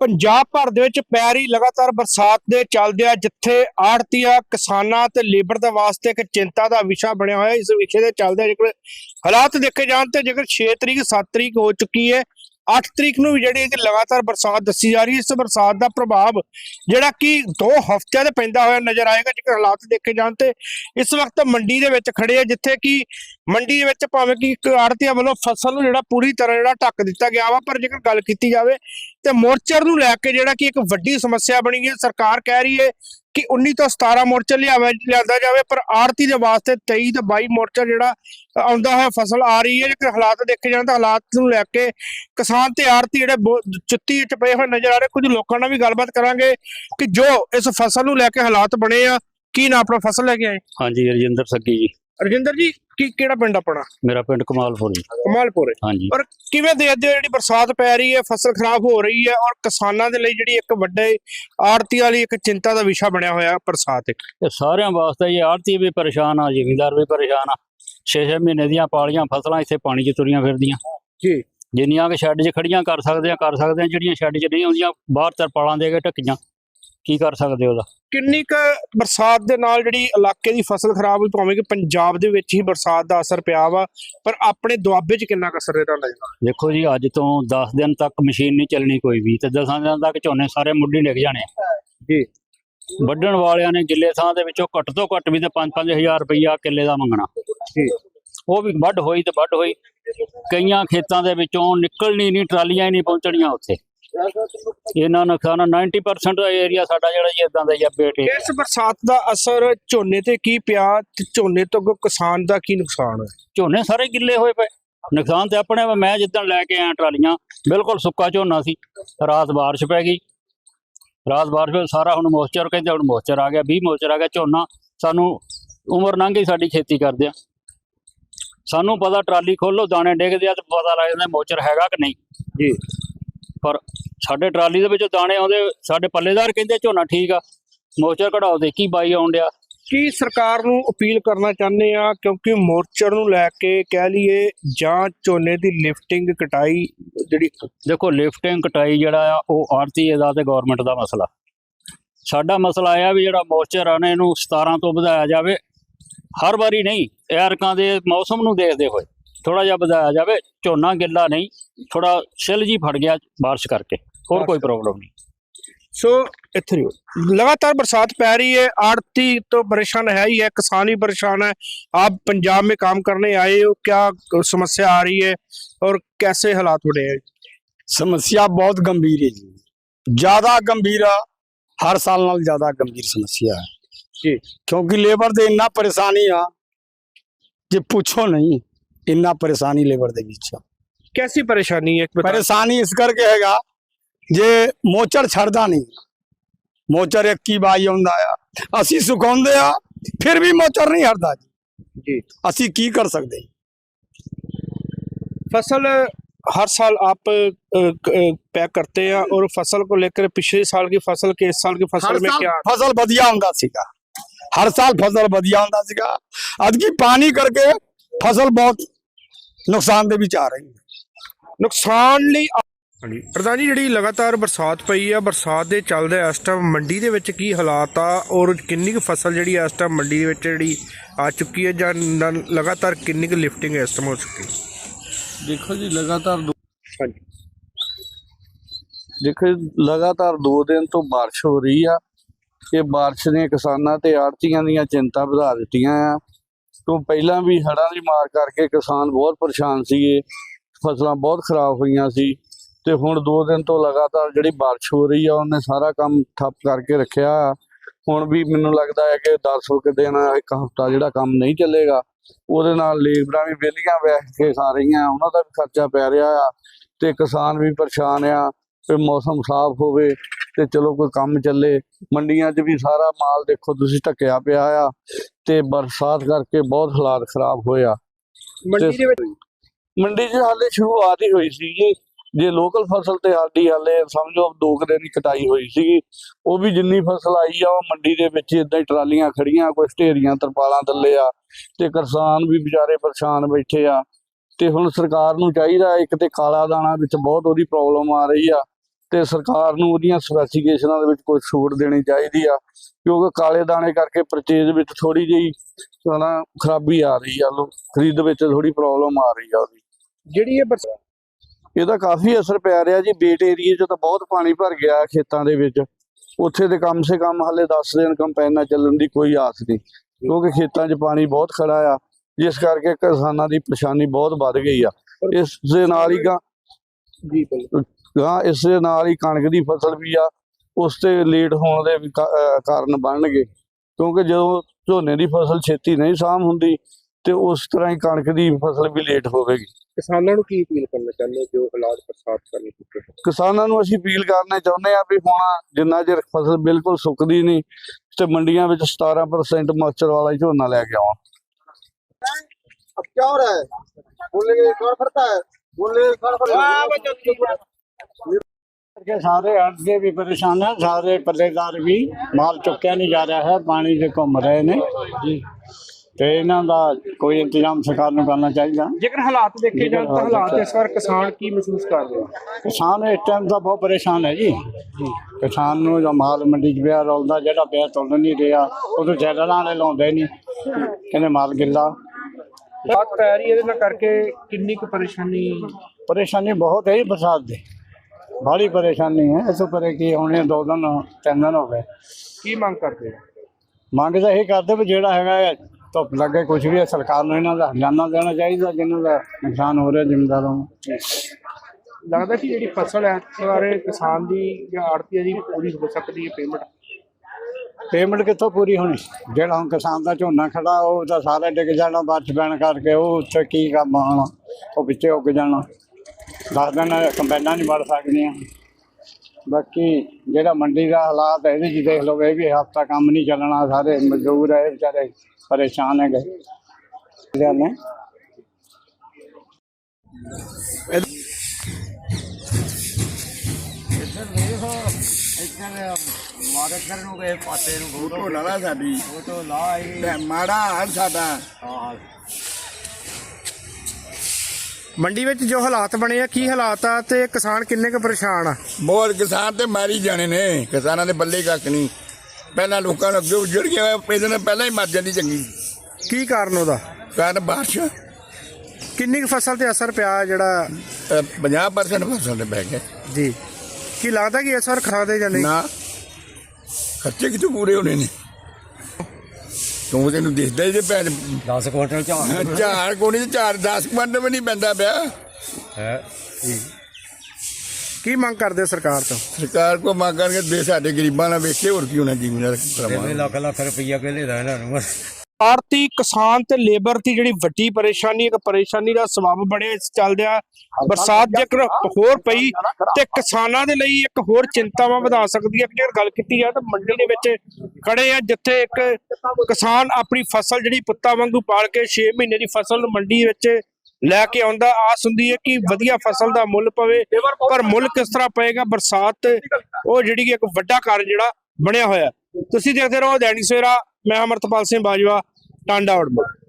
ਪੰਜਾਬ ਭਰ ਦੇ ਵਿੱਚ ਪੈ ਰਹੀ ਲਗਾਤਾਰ ਬਰਸਾਤ ਦੇ ਚੱਲਦਿਆਂ ਜਿੱਥੇ ਆੜਤੀਆਂ, ਕਿਸਾਨਾਂ ਤੇ ਲੇਬਰ ਦੇ ਵਾਸਤੇ ਇੱਕ ਚਿੰਤਾ ਦਾ ਵਿਸ਼ਾ ਬਣਿਆ ਹੋਇਆ ਇਸ ਵਿਸ਼ੇ ਦੇ ਚੱਲਦਿਆਂ ਜੇਕਰ ਹਾਲਾਤ ਦੇਖੇ ਜਾਣ ਤੇ ਜੇਕਰ 6 ਤਰੀਕ 7 ਤਰੀਕ ਹੋ ਚੁੱਕੀ ਹੈ 8 ਤਰੀਕ ਨੂੰ ਵੀ ਜਿਹੜੀ ਕਿ ਲਗਾਤਾਰ ਬਰਸਾਤ ਦੱਸੀ ਜਾ ਰਹੀ ਹੈ, ਇਸ ਬਰਸਾਤ ਦਾ ਪ੍ਰਭਾਵ ਜਿਹੜਾ ਕਿ ਦੋ ਹਫ਼ਤਿਆਂ ਦੇ ਪੈਂਦਾ ਹੋਇਆ ਨਜ਼ਰ ਆਏਗਾ, ਜੇਕਰ ਹਾਲਾਤ ਦੇਖੇ ਜਾਣ ਤੇ। ਇਸ ਵਕਤ ਮੰਡੀ ਦੇ ਵਿੱਚ ਖੜੇ ਆ, ਜਿੱਥੇ ਕਿ ਮੰਡੀ ਦੇ ਵਿੱਚ ਭਾਵੇਂ ਕਿ ਇੱਕ ਆੜਤੀਆ ਵੱਲੋਂ ਫਸਲ ਨੂੰ ਜਿਹੜਾ ਪੂਰੀ ਤਰ੍ਹਾਂ ਜਿਹੜਾ ਢੱਕ ਦਿੱਤਾ ਗਿਆ ਵਾ, ਪਰ ਜੇਕਰ ਗੱਲ ਕੀਤੀ ਜਾਵੇ ਤੇ ਮੋਰਚਰ ਨੂੰ ਲੈ ਕੇ ਜਿਹੜਾ ਕਿ ਇੱਕ ਵੱਡੀ ਸਮੱਸਿਆ ਬਣੀ ਹੈ, ਸਰਕਾਰ ਕਹਿ ਰਹੀ ਹੈ ਕਿ 19 ਤੋਂ 17 ਮੋਰਚਰ ਲਿਆਵਾ ਲਿਆਂਦਾ ਜਾਵੇ ਪਰ ਆੜਤੀ ਦੇ ਵਾਸਤੇ 23 ਤੇ 22 ਮੋਰਚਰ ਜਿਹੜਾ ਆਉਂਦਾ ਹੋਇਆ ਫਸਲ ਆ ਰਹੀ ਹੈ। ਜੇਕਰ ਹਾਲਾਤ ਦੇਖੇ ਜਾਣ ਤਾਂ ਹਾਲਾਤ ਨੂੰ ਲੈ ਕੇ ਕਿਸਾਨ ਤੇ ਆੜਤੀ ਜਿਹੜੇ ਚੁੱਤੀ ਵਿੱਚ ਪਏ ਹੋਏ ਨਜ਼ਰ ਆ ਰਹੇ। ਕੁਝ ਲੋਕਾਂ ਨਾਲ ਵੀ ਗੱਲਬਾਤ ਕਰਾਂਗੇ ਕਿ ਜੋ ਇਸ ਫਸਲ ਨੂੰ ਲੈ ਕੇ ਹਾਲਾਤ ਬਣੇ ਆ ਕੀ ਨਾ ਆਪਣਾ ਫਸਲ ਲੈ ਕੇ ਆਏ? ਹਾਂਜੀ ਰਜਿੰਦਰ ਸੱਗੀ ਜੀ। ਰਜਿੰਦਰ ਜੀ ਕੀ ਕਿਹੜਾ ਪਿੰਡ ਆਪਣਾ? ਮੇਰਾ ਪਿੰਡ ਕਮਾਲਪੁਰ ਜੀ। ਕਮਾਲਪੁਰ। ਹਾਂਜੀ। ਔਰ ਕਿਵੇਂ ਦੇਖਦੇ ਹੋ ਜਿਹੜੀ ਬਰਸਾਤ ਪੈ ਰਹੀ ਹੈ ਫਸਲ ਖਰਾਬ ਹੋ ਰਹੀ ਹੈ ਔਰ ਕਿਸਾਨਾਂ ਦੇ ਲਈ ਜਿਹੜੀ ਇੱਕ ਵੱਡੇ ਆੜਤੀ ਵਾਲੀ ਇੱਕ ਚਿੰਤਾ ਦਾ ਵਿਸ਼ਾ ਬਣਿਆ ਹੋਇਆ ਬਰਸਾਤ ਇੱਕ? ਇਹ ਸਾਰਿਆਂ ਵਾਸਤੇ ਇਹ ਆੜਤੀ ਵੀ ਪਰੇਸ਼ਾਨ ਆ ਜ਼ਿਮੀਂਦਾਰ ਵੀ ਪਰੇਸ਼ਾਨ ਆ। 6-6 ਮਹੀਨੇ ਦੀਆਂ ਪਾਲੀਆਂ ਫਸਲਾਂ ਇੱਥੇ ਪਾਣੀ 'ਚ ਤੁਰੀਆਂ ਫਿਰਦੀਆਂ। ਜੀ। ਜਿੰਨੀਆਂ ਕਿ ਸ਼ੈੱਡ 'ਚ ਖੜੀਆਂ ਕਰ ਸਕਦੇ ਆ ਕਰ ਸਕਦੇ ਆ ਜਿਹੜੀਆਂ ਸ਼ੈੱਡ 'ਚ ਨਹੀਂ ਆਉਂਦੀਆਂ ਬਾਹਰ ਤਰਪਾਲਾਂ ਦੇ ਕੇ ਢੱਕੀਆਂ। ਕੀ ਕਰ ਸਕਦੇ ਉਹਦਾ? ਕਿੰਨੀ ਕੁ ਬਰਸਾਤ ਦੇ ਨਾਲ ਜਿਹੜੀ ਇਲਾਕੇ ਦੀ ਫਸਲ ਖਰਾਬ ਹੋਈ ਭਾਵੇਂ ਕਿ ਪੰਜਾਬ ਦੇ ਵਿੱਚ ਹੀ ਬਰਸਾਤ ਦਾ ਅਸਰ ਪਿਆ ਵਾ ਪਰ ਆਪਣੇ ਦੁਆਬੇ 'ਚ ਕਿੰਨਾ ਕੁ ਅਸਰ ਇਹਦਾ ਲੱਗਦਾ ਦੇਖੋ ਜੀ ਅੱਜ ਤੋਂ 10 ਦਿਨ ਤੱਕ ਮਸ਼ੀਨ ਨਹੀਂ ਚੱਲਣੀ ਕੋਈ ਵੀ ਤੇ 10 ਦਿਨਾਂ ਤੱਕ ਝੋਨੇ ਸਾਰੇ ਮੁੱਢੀ ਡਿੱਗ ਜਾਣੇ। ਜੀ। ਵੱਢਣ ਵਾਲਿਆਂ ਨੇ ਗਿੱਲੇ ਥਾਂ ਦੇ ਵਿੱਚੋਂ ਘੱਟ ਤੋਂ ਘੱਟ ਵੀ ਤੇ 5-5000 ਰੁਪਈਆ ਕਿੱਲੇ ਦਾ ਮੰਗਣਾ। ਜੀ। ਉਹ ਵੀ ਵੱਢ ਹੋਈ ਤੇ ਵੱਢ ਹੋਈ। ਕਈਆਂ ਖੇਤਾਂ ਦੇ ਵਿੱਚੋਂ ਨਿਕਲਣੀ ਨਹੀਂ ਟਰਾਲੀਆਂ ਹੀ ਨਹੀਂ ਪਹੁੰਚਣੀਆਂ ਉੱਥੇ। ਇਹਨਾਂ ਨੁਕਸਾਨ 90% ਦਾ ਏਰੀਆ ਸਾਡਾ ਜਿਹੜਾ ਜੀ ਇਦਾਂ ਦਾ ਹੀ ਆ ਬੇਟੇ। ਇਸ ਬਰਸਾਤ ਦਾ ਅਸਰ ਝੋਨੇ ਤੇ ਕੀ ਪਿਆ ਤੇ ਝੋਨੇ ਤੋਂ ਅੱਗੋਂ ਕਿਸਾਨ ਦਾ ਕੀ ਨੁਕਸਾਨ? ਹੈ ਝੋਨੇ ਸਾਰੇ ਗਿੱਲੇ ਹੋਏ ਪਏ। ਨੁਕਸਾਨ ਤੇ ਆਪਣੇ। ਮੈਂ ਜਿੱਦਣ ਲੈ ਕੇ ਆਇਆ ਟਰਾਲੀਆਂ ਬਿਲਕੁਲ ਸੁੱਕਾ ਝੋਨਾ ਸੀ। ਰਾਤ ਬਾਰਿਸ਼ ਪੈ ਗਈ। ਰਾਤ ਬਾਰਿਸ਼ ਪੈ ਸਾਰਾ ਹੁਣ ਮੋਇਸਚਰ ਕਹਿੰਦੇ ਹੁਣ ਮੋਇਸਚਰ ਆ ਗਿਆ 20 ਮੋਇਸਚਰ ਆ ਗਿਆ ਝੋਨਾ ਸਾਨੂੰ ਉਮਰ ਲੰਘ ਗਈ ਸਾਡੀ ਖੇਤੀ ਕਰਦੇ ਆ ਸਾਨੂੰ ਪਤਾ ਟਰਾਲੀ ਖੋਲੋ ਦਾਣੇ ਡਿੱਗਦੇ ਆ ਤੇ ਪਤਾ ਲੱਗ ਜਾਂਦਾ ਮੋਇਸਚਰ ਹੈਗਾ ਕਿ ਨਹੀਂ। ਜੀ। ਪਰ ਸਾਡੇ ਟਰਾਲੀ ਦੇ ਵਿੱਚੋਂ ਦਾਣੇ ਆਉਂਦੇ ਸਾਡੇ ਪੱਲੇਦਾਰ ਕਹਿੰਦੇ ਝੋਨਾ ਠੀਕ ਆ। ਮੋਇਸਚਰ ਕਢਾਓ ਦੇ ਕੀ ਬਾਈ ਆਉਣ ਡਿਆ। ਕੀ ਸਰਕਾਰ ਨੂੰ ਅਪੀਲ ਕਰਨਾ ਚਾਹੁੰਦੇ ਆ? ਕਿਉਂਕਿ ਮੋਰਚਰ ਨੂੰ ਲੈ ਕੇ ਕਹਿ ਲਈਏ ਜਾਂ ਝੋਨੇ ਦੀ ਲਿਫਟਿੰਗ ਕਟਾਈ ਜਿਹੜੀ ਦੇਖੋ ਲਿਫਟਿੰਗ ਕਟਾਈ ਜਿਹੜਾ ਆ ਉਹ ਆੜਤੀ ਦਾ ਤੇ ਗਵਰਨਮੈਂਟ ਦਾ ਮਸਲਾ। ਸਾਡਾ ਮਸਲਾ ਆ ਵੀ ਜਿਹੜਾ ਮੋਇਸਚਰ ਆ ਨਾ ਇਹਨੂੰ 17 ਤੋਂ ਵਧਾਇਆ ਜਾਵੇ ਹਰ ਵਾਰੀ ਨਹੀਂ ਐਰਕਾਂ ਦੇ ਮੌਸਮ ਨੂੰ ਦੇਖਦੇ ਹੋਏ। ਥੋੜਾ ਜਿਹਾ ਵਧਾਇਆ ਜਾਵੇ ਝੋਨਾ ਗਿੱਲਾ ਨਹੀਂ ਥੋੜਾ ਛਿੱਲ ਜੀ ਫੜ ਗਿਆ ਬਾਰਿਸ਼ ਕਰਕੇ ਹੋਰ ਕੋਈ ਪ੍ਰੋਬਲਮ ਨਹੀਂ ਸੋ ਇੱਥੇ ਹੀ ਹੋ। लगातार बरसात पै रही है आड़ती तो परेशान है ही है किसान भी परेशान है आप पंजाब में काम करने आए हो क्या समस्या आ रही है और कैसे हालात हो रहे हैं ਸਮੱਸਿਆ ਬਹੁਤ ਗੰਭੀਰ ਹੈ ਜੀ ਜ਼ਿਆਦਾ ਗੰਭੀਰ ਆ ਹਰ ਸਾਲ ਨਾਲ ਜ਼ਿਆਦਾ ਗੰਭੀਰ ਸਮੱਸਿਆ ਹੈ ਜੀ। ਕਿਉਂਕਿ ਲੇਬਰ ਦੇ ਇੰਨਾ ਪਰੇਸ਼ਾਨੀ ਆ ਜੇ ਪੁੱਛੋ ਨਹੀਂ ਇੰਨਾ ਪਰੇਸ਼ਾਨੀ ਲੇਬਰ ਦੇ ਵਿੱਚ ਆ। कैसी परेशानी है एक बता- ਪਰੇਸ਼ਾਨੀ ਇਸ ਕਰਕੇ ਹੈਗਾ ਜੇ ਮੋਚਰ ਛੱਡਦਾ ਨਹੀਂ ਮੋਚਰ ਇੱਕ ਹੀ ਬਾਈ ਆਉਂਦਾ ਆ ਅਸੀਂ ਸੁਕਾਉਂਦੇ ਆ ਫਿਰ ਵੀ ਮੋਚਰ ਨਹੀਂ ਹਟਦਾ ਜੀ जी ਅਸੀਂ ਕੀ ਕਰ ਸਕਦੇ फसल हर साल आप पैक करते हैं और फसल को लेकर पिछले साल की फसल के इस साल की फसल ਹਰ में ਸਾਲ क्या ਫਸਲ ਵਧੀਆ ਹੁੰਦਾ ਸੀਗਾ ਹਰ ਸਾਲ ਫਸਲ ਵਧੀਆ ਹੁੰਦਾ ਸੀਗਾ ਅਦਕੀ ਪਾਣੀ ਕਰਕੇ ਫਸਲ ਬਹੁਤ ਨੁਕਸਾਨ ਦੇ ਵਿੱਚ ਆ ਰਹੀ ਹੈ। ਨੁਕਸਾਨ ਲਈ ਹਾਂਜੀ। ਪ੍ਰਧਾਨ ਜੀ ਜਿਹੜੀ ਲਗਾਤਾਰ ਬਰਸਾਤ ਪਈ ਆ ਬਰਸਾਤ ਦੇ ਚੱਲਦੇ ਇਸ ਟਾਈਮ ਮੰਡੀ ਦੇ ਵਿੱਚ ਕੀ ਹਾਲਾਤ ਆ ਔਰ ਕਿੰਨੀ ਕੁ ਫਸਲ ਜਿਹੜੀ ਇਸ ਟਾਈਮ ਮੰਡੀ ਦੇ ਵਿੱਚ ਜਿਹੜੀ ਆ ਚੁੱਕੀ ਹੈ ਜਾਂ ਲਗਾਤਾਰ ਕਿੰਨੀ ਕੁ ਲਿਫਟਿੰਗ ਇਸ ਟਾਈਮ ਹੋ ਚੁੱਕੀ ਹੈ? ਦੇਖੋ ਜੀ ਲਗਾਤਾਰ ਦੋ- ਹਾਂਜੀ। ਦੇਖੋ ਲਗਾਤਾਰ 2 ਦਿਨ ਤੋਂ ਬਾਰਿਸ਼ ਹੋ ਰਹੀ ਆ। ਇਹ ਬਾਰਿਸ਼ ਨੇ ਕਿਸਾਨਾਂ ਤੇ ਆੜਤੀਆਂ ਦੀਆਂ ਚਿੰਤਾ ਵਧਾ ਦਿੱਤੀਆਂ ਆ। ਤੋਂ ਪਹਿਲਾਂ ਵੀ ਹੜ੍ਹਾਂ ਦੀ ਮਾਰ ਕਰਕੇ ਕਿਸਾਨ ਬਹੁਤ ਪਰੇਸ਼ਾਨ ਸੀਗੇ, ਫਸਲਾਂ ਬਹੁਤ ਖਰਾਬ ਹੋਈਆਂ ਸੀ ਤੇ ਹੁਣ 2 ਦਿਨ ਤੋਂ ਲਗਾਤਾਰ ਜਿਹੜੀ ਬਾਰਿਸ਼ ਹੋ ਰਹੀ ਆ, ਉਹਨੇ ਸਾਰਾ ਕੰਮ ਠੱਪ ਕਰਕੇ ਰੱਖਿਆ ਆ। ਹੁਣ ਵੀ ਮੈਨੂੰ ਲੱਗਦਾ ਹੈ ਕਿ 10 ਕੁ ਦਿਨ, ਇੱਕ ਹਫਤਾ ਜਿਹੜਾ ਕੰਮ ਨਹੀਂ ਚੱਲੇਗਾ, ਉਹਦੇ ਨਾਲ ਲੇਬਰਾਂ ਵੀ ਵਿਹਲੀਆਂ ਬੈਠ ਕੇ ਖਾ ਰਹੀਆਂ, ਉਹਨਾਂ ਦਾ ਵੀ ਖਰਚਾ ਪੈ ਰਿਹਾ ਆ ਤੇ ਕਿਸਾਨ ਵੀ ਪਰੇਸ਼ਾਨ ਆ ਤੇ ਮੌਸਮ ਸਾਫ਼ ਹੋਵੇ ਤੇ ਚਲੋ ਕੋਈ ਕੰਮ ਚੱਲੇ। ਮੰਡੀਆਂ 'ਚ ਵੀ ਸਾਰਾ ਮਾਲ ਦੇਖੋ ਤੁਸੀਂ ਢੱਕਿਆ ਪਿਆ ਆ ਤੇ ਬਰਸਾਤ ਕਰਕੇ ਬਹੁਤ ਹਾਲਾਤ ਖਰਾਬ ਹੋਇਆ ਮੰਡੀ ਦੇ ਵਿੱਚ ਮੰਡੀ 'ਚ ਹਾਲੇ ਸ਼ੁਰੂਆਤ ਹੀ ਹੋਈ ਸੀ ਜੀ ਜੇ ਲੋਕਲ ਫਸਲ ਤੇ ਸਾਡੀ ਹਾਲੇ ਸਮਝੋ ਦੋ ਕੁ ਦਿਨ ਕਟਾਈ ਹੋਈ ਸੀਗੀ। ਉਹ ਵੀ ਜਿੰਨੀ ਫਸਲ ਆਈ ਆ ਉਹ ਮੰਡੀ ਦੇ ਵਿੱਚ ਇਦਾਂ ਹੀ ਟਰਾਲੀਆਂ ਖੜੀਆਂ ਕੋਈ ਢੇਰੀਆਂ ਤਰਪਾਲਾਂ ਥੱਲੇ ਆ ਤੇ ਕਿਸਾਨ ਵੀ ਵਿਚਾਰੇ ਪਰੇਸ਼ਾਨ ਬੈਠੇ ਆ। ਤੇ ਹੁਣ ਸਰਕਾਰ ਨੂੰ ਚਾਹੀਦਾ ਇੱਕ ਤੇ ਕਾਲਾ ਦਾਣਾ ਵਿੱਚ ਬਹੁਤ ਉਹਦੀ ਪ੍ਰੋਬਲਮ ਆ ਰਹੀ ਆ ਤੇ ਸਰਕਾਰ ਨੂੰ ਉਹਦੀਆਂ ਸਪੈਸੀਫਿਕੇਸ਼ਨਾਂ ਦੇ ਵਿੱਚ ਕੋਈ ਛੂਟ ਦੇਣੀ ਚਾਹੀਦੀ ਆ ਕਿਉਂਕਿ ਕਾਲੇ ਦਾਣੇ ਕਰਕੇ ਪਰਚੇਜ ਵਿੱਚ ਥੋੜੀ ਜਿਹੀ ਹਨਾ ਖਰਾਬੀ ਆ ਰਹੀ ਆ ਲੋ ਖਰੀਦ ਵਿੱਚ ਥੋੜੀ ਪ੍ਰੋਬਲਮ ਆ ਰਹੀ ਆ ਉਹਦੀ। ਜਿਹੜੀ ਇਹ ਇਹਦਾ ਕਾਫੀ ਅਸਰ ਪੈ ਰਿਹਾ ਜੀ ਬੇਟ ਏਰੀਏ 'ਚ ਤਾਂ ਬਹੁਤ ਪਾਣੀ ਭਰ ਗਿਆ ਖੇਤਾਂ ਦੇ ਵਿੱਚ। ਉੱਥੇ ਤੇ ਕਮ ਸੇ ਕਮ ਹਲੇ 10 ਦਿਨ ਕੰਪੈਨਾਂ ਚੱਲਣ ਦੀ ਕੋਈ ਆਸ ਨਹੀਂ ਕਿਉਂਕਿ ਖੇਤਾਂ 'ਚ ਪਾਣੀ ਬਹੁਤ ਖੜਾ ਆ। ਜਿਸ ਕਰਕੇ ਕਿਸਾਨਾਂ ਦੀ ਪਰੇਸ਼ਾਨੀ ਬਹੁਤ ਵੱਧ ਗਈ ਆ। ਇਸ ਦੇ ਨਾਲ ਹੀ ਗਾਂ ਜੀ ਬਿਲਕੁਲ ਗਾਂ ਇਸ ਦੇ ਨਾਲ ਹੀ ਕਣਕ ਦੀ ਫਸਲ ਵੀ ਆ ਉਸ ਤੇ ਲੇਟ ਹੋਣ ਦੇ ਕਾਰਨ ਬਣਨਗੇ। ਕਿਉਂਕਿ ਜਦੋਂ ਝੋਨੇ ਦੀ ਫਸਲ ਛੇਤੀ ਨਹੀਂ ਸਾਂਭ ਹੁੰਦੀ ਤੇ ਉਸ ਤਰ੍ਹਾਂ ਹੀ ਕਣਕ ਦੀ ਫਸਲ ਵੀ ਲੇਟ ਹੋਵੇਗੀ। ਕਿਸਾਨਾਂ ਨੂੰ ਕੀ ਅਪੀਲ ਕਰਨਾ ਚਾਹੁੰਦੇ ਜੋ ਹਾਲਾਤ ਬਰਸਾਤ ਕਰਨ ਕਿਸਾਨਾਂ ਨੂੰ ਅਸੀਂ ਅਪੀਲ ਕਰਨਾ ਚਾਹੁੰਦੇ ਆ ਵੀ ਹੁਣ ਜਿੰਨਾ ਚਿਰ ਫਸਲ ਬਿਲਕੁਲ ਸੁੱਕਦੀ ਨਹੀਂ ਤੇ ਮੰਡੀਆਂ ਵਿੱਚ 17% ਮੋਇਸਚਰ ਵਾਲਾ ਝੋਨਾ ਲੈ ਕੇ ਆਉਣ। अब क्या हो रहा है बोलने के कौन फरता है बोलने के कौन फरता के सारे अड्डे भी परेशान है सारे पल्लेदार भी माल चुक्या नहीं जा रहा है पानी ਦੇ ਘੁੰਮ ਰਹੇ ਨੇ ਜੀ ਤੇ ਇਹਨਾਂ ਦਾ ਕੋਈ ਇੰਤਜ਼ਾਮ ਸਰਕਾਰ ਨੂੰ ਕਰਨਾ ਚਾਹੀਦਾ ਜੇਕਰ ਹਾਲਾਤ ਦੇਖੇ ਜਾਣ ਤਾਂ ਹਾਲਾਤ ਇਸ ਵਾਰ ਕਿਸਾਨ ਕੀ ਮਹਿਸੂਸ ਕਰ ਰਹੇ ਆ ਕਿਸਾਨ ਇਸ ਟਾਈਮ ਤਾਂ ਬਹੁਤ ਪਰੇਸ਼ਾਨ ਹੈ ਜੀ ਕਿਸਾਨ ਨੂੰ ਜੋ ਮਾਲ ਮੰਡੀ 'ਚ ਪਿਆ ਰੋਲਦਾ ਜਿਹੜਾ ਪਿਆ ਤੁਲ ਨਹੀਂ ਰਿਹਾ ਉਦੋਂ ਚੈਨਲਾਂ ਵਾਲੇ ਲਾਉਂਦੇ ਨਹੀਂ ਕਹਿੰਦੇ ਮਾਲ ਗਿੱਲਾ ਬਾਤ ਪੈ ਰਹੀ ਹੈ ਇਹਦੇ ਨਾਲ ਕਰਕੇ ਕਿੰਨੀ ਕੁ ਪਰੇਸ਼ਾਨੀ? ਪਰੇਸ਼ਾਨੀ ਬਹੁਤ ਹੈ ਜੀ ਬਰਸਾਤ ਦੀ। ਬੜੀ ਪਰੇਸ਼ਾਨੀ ਹੈ। ਇਸ ਉੱਪਰ ਕੀ ਹੋਣੇ ਦੋ ਦਿਨ ਤਿੰਨ ਦਿਨ ਹੋ ਗਏ। ਕੀ ਮੰਗ ਕਰਦੇ ਹੋ? ਮੰਗ ਤਾਂ ਇਹ ਕਰਦੇ ਵੀ ਜਿਹੜਾ ਹੈਗਾ ਹੈ, ਧੁੱਪ ਲੱਗੇ ਕੁਝ ਵੀ ਹੈ, ਸਰਕਾਰ ਨੂੰ ਇਹਨਾਂ ਦਾ ਹਰਜਾਨਾ ਦੇਣਾ ਚਾਹੀਦਾ ਜਿਨ੍ਹਾਂ ਦਾ ਨੁਕਸਾਨ ਹੋ ਰਿਹਾ ਜ਼ਿਮੀਂਦਾਰਾਂ ਨੂੰ। ਲੱਗਦਾ ਕਿ ਜਿਹੜੀ ਫਸਲ ਹੈ ਇਸ ਬਾਰੇ ਕਿਸਾਨ ਦੀ ਜਾਂ ਆੜਤੀਆ ਦੀ ਪੂਰੀ ਹੋ ਸਕਦੀ ਹੈ ਪੇਮੈਂਟ ਪੇਮੈਂਟ ਕਿੱਥੋਂ ਪੂਰੀ ਹੋਣੀ? ਜਿਹੜਾ ਹੁਣ ਕਿਸਾਨ ਦਾ ਝੋਨਾ ਖੜਾ, ਉਹ ਤਾਂ ਸਾਰਾ ਡਿੱਗ ਜਾਣਾ ਬਾਰਿਸ਼ ਪੈਣ ਕਰਕੇ ਉਹ ਉੱਥੇ ਕੀ ਕੰਮ ਆਉਣਾ ਉਹ ਵਿੱਚੇ ਉੱਗ ਜਾਣਾ। ਦਸ ਦਿਨ ਕੰਬਾਈਨਾਂ ਨਹੀਂ ਵੜ ਸਕਦੀਆਂ। ਬਾਕੀ ਜਿਹੜਾ ਮੰਡੀ ਦਾ ਹਾਲਾਤ ਹੈ ਇਹਦੇ 'ਚ ਦੇਖ ਲਓ, ਇਹ ਵੀ ਹਫਤਾ ਕੰਮ ਨਹੀਂ ਚੱਲਣਾ, ਸਾਰੇ ਮਜ਼ਦੂਰ ਹੈ ਵਿਚਾਰੇ ਪਰੇਸ਼ਾਨ ਹੈਗੇ। ਨੇ ਮੰਡੀ ਵਿੱਚ ਜੋ ਹਾਲਾਤ ਬਣੇ ਆ ਕੀ ਹਾਲਾਤ ਆ ਤੇ ਕਿਸਾਨ ਕਿੰਨੇ ਕੁ ਪਰੇਸ਼ਾਨ ਆ? ਮੋਰ ਕਿਸਾਨ ਤੇ ਮਾਰੀ ਜਾਣੇ ਨੇ। ਕਿਸਾਨਾਂ ਦੇ ਬੱਲੇ ਕੱਖ ਨਹੀਂ। ਪਹਿਲਾਂ ਲੋਕਾਂ ਨੂੰ ਅੱਗੇ ਉਜੜ ਗਿਆ ਪਹਿਲੇ ਨੇ ਪਹਿਲਾਂ ਹੀ ਮਰ ਜਾਂਦੀ ਚੰਗੀ। ਕੀ ਕਾਰਨ ਉਹਦਾ? ਕਾਰਨ ਬਾਰਿਸ਼। ਕਿੰਨੀ ਕੁ ਫਸਲ ਤੇ ਅਸਰ ਪਿਆ ਜਿਹੜਾ 50% ਫਸਲ ਤੇ ਬਹਿ ਗਿਆ। ਜੀ। ਕੀ ਲੱਗਦਾ ਕਿ ਇਸ ਵਾਰ ਖਾਦੇ ਜਾਂ ਨਹੀਂ? ਨਾ। ਖਰਚੇ ਕਿਤੋਂ ਪੂਰੇ ਹੋਣੇ ਨੇ? ਤੂੰ ਤੈਨੂੰ ਦਿਖਦਾ ਹੀ ਤੇ ਭੈਣ। 10 ਕੁਇੰਟਲ ਝਾੜ ਝਾੜ ਕੋਣੀ ਤੇ ਝਾੜ 10 ਕੁਇੰਟਲ ਵੀ ਨਹੀਂ ਪੈਂਦਾ ਪਿਆ। ਕੀ ਮੰਗ ਕਰਦੇ ਹੋ ਸਰਕਾਰ ਤੋਂ? ਸਰਕਾਰ ਕੋ ਮੰਗ ਕਰਕੇ ਦੇ ਸਾਡੇ ਗਰੀਬਾਂ ਨਾਲ ਵੇਖੇ ਹੋਰ ਕੀ ਹੋਣਾ ਜ਼ਿਮੀਦਾਰ ਕਰਾਵਾਂ ਲੱਖ ਲੱਖ ਰੁਪਈਆ ਕੇ ਲੈਦਾ ਇਹਨਾਂ ਨੂੰ? ਆਰਤੀ ਕਿਸਾਨ ਤੇ ਲੇਬਰ ਦੀ ਜਿਹੜੀ ਵੱਡੀ ਪਰੇਸ਼ਾਨੀ ਇੱਕ ਪਰੇਸ਼ਾਨੀ ਦਾ ਸਬਬ ਬਣਿਆ ਇਸ ਚੱਲਦਿਆਂ ਬਰਸਾਤ ਜੇਕਰ ਹੋਰ ਪਈ ਤੇ ਕਿਸਾਨਾਂ ਦੇ ਲਈ ਇੱਕ ਹੋਰ ਚਿੰਤਾਵਾਂ ਵਧਾ ਸਕਦੀ ਹੈ। ਜੇਕਰ ਗੱਲ ਕੀਤੀ ਜਾਏ ਤਾਂ ਮੰਡੀ ਦੇ ਵਿੱਚ ਖੜੇ ਆ ਜਿੱਥੇ ਇੱਕ ਕਿਸਾਨ ਆਪਣੀ ਫਸਲ ਜਿਹੜੀ ਪੁੱਤਾਂ ਵਾਂਗੂ ਪਾਲ ਕੇ 6 ਮਹੀਨੇ ਦੀ ਫਸਲ ਨੂੰ ਮੰਡੀ ਵਿੱਚ ਲੈ ਕੇ ਆਉਂਦਾ। ਆਸ ਹੁੰਦੀ ਹੈ ਕਿ ਵਧੀਆ ਫਸਲ ਦਾ ਮੁੱਲ ਪਵੇ ਪਰ ਮੁੱਲ ਕਿਸ ਤਰ੍ਹਾਂ ਪਏਗਾ? ਬਰਸਾਤ ਉਹ ਜਿਹੜੀ ਇੱਕ ਵੱਡਾ ਕਾਰਨ ਜਿਹੜਾ ਬਣਿਆ ਹੋਇਆ। ਤੁਸੀਂ ਦੇਖਦੇ ਰਹੋ ਦੈਨਿਕ ਸਵੇਰਾ ਮੈਂ ਅਮਰਤਪਾਲ ਸਿੰਘ ਬਾਜਵਾ ਟਾਂਡਾ ਆਊਟਬੁੱਕ